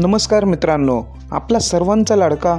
नमस्कार मित्रांनो. आपला सर्वांचा लाडका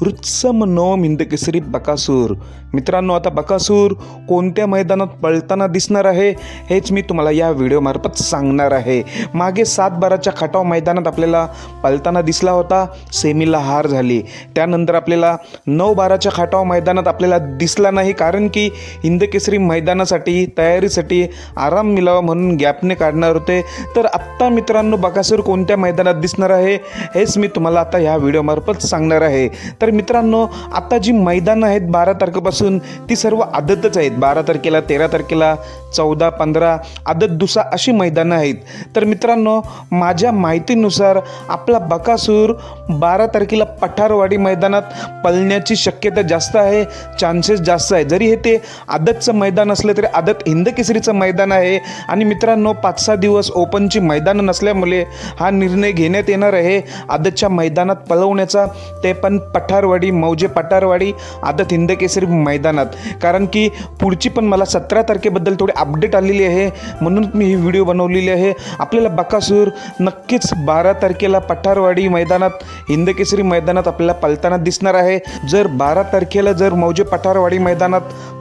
वृत्सम नवम हिंदकेसरी बकासूर. मित्रांनो आता बकासूर कोणत्या मैदानात पळताना दिसणार आहे हेच मी तुम्हाला या व्हिडिओमार्फत सांगणार आहे. मागे सात बाराच्या खटाव मैदानात आपल्याला पळताना दिसला होता सेमीला हार झाली. त्यानंतर आपल्याला नऊ बाराच्या खटाव मैदानात आपल्याला दिसला नाही कारण की हिंदकेसरी मैदानासाठी तयारीसाठी आराम मिळावा म्हणून गॅपने काढणार होते. तर आत्ता मित्रांनो बकासूर कोणत्या मैदानात दिसणार आहे हेच मी तुम्हाला आता ह्या व्हिडिओमार्फत सांगणार आहे. तर मित्रांनो आता जी मैदानं आहेत बारा तारखेपासून ती सर्व आदतच आहेत. बारा तारखेला तेरा तारखेला चौदा पंधरा आदत दुसा अशी मैदानं आहेत. तर मित्रांनो माझ्या माहितीनुसार आपला बकासूर बारा तारखेला पठारवाडी मैदानात पळण्याची शक्यता जास्त आहे चान्सेस जास्त आहे. जरी हे ते आदतचं मैदान असलं तरी आदत हिंदकेसरीचं मैदान आहे. आणि मित्रांनो पाच सहा दिवस ओपनची मैदानं नसल्यामुळे हा निर्णय घेण्यात येणार आहे. आदतच्या मैदानात पळवण्याचा ते पण पठारवाडी मौजे पठारवाडी आदत हिंदकेसरी मैदानात. कारण की पुढची पण मला सतरा तारखेबद्दल थोडी अपडेट आलेली आहे. म्हणून मी ही व्हिडिओ बनवलेली आहे. आपल्याला बकासूर नक्कीच बारा तारखेला पठारवाडी मैदानात हिंदकेसरी मैदानात आपल्याला पलताना दिसणार आहे. जर बारा तारखेला जर मौजे पठारवाडी मैदानात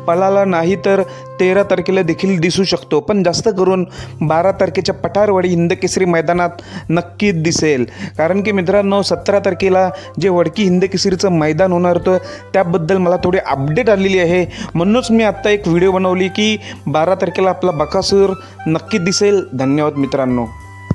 पळाला नाही तर तेरा तारखेला देखील दिसू शकतो. पण जास्त करून बारा तारखेच्या पठारवाडी हिंदकेसरी मैदानात नक्कीच दिसेल. कारण की मित्रांनो सतरा तारखेला जे वडकी हिंदकेसरीचं मैदान होणार होतं त्याबद्दल मला थोडी अपडेट आलेली आहे. म्हणूनच मी आत्ता एक व्हिडिओ बनवली की बारा तारखेला आपला बकासूर नक्की दिसेल. धन्यवाद मित्रांनो.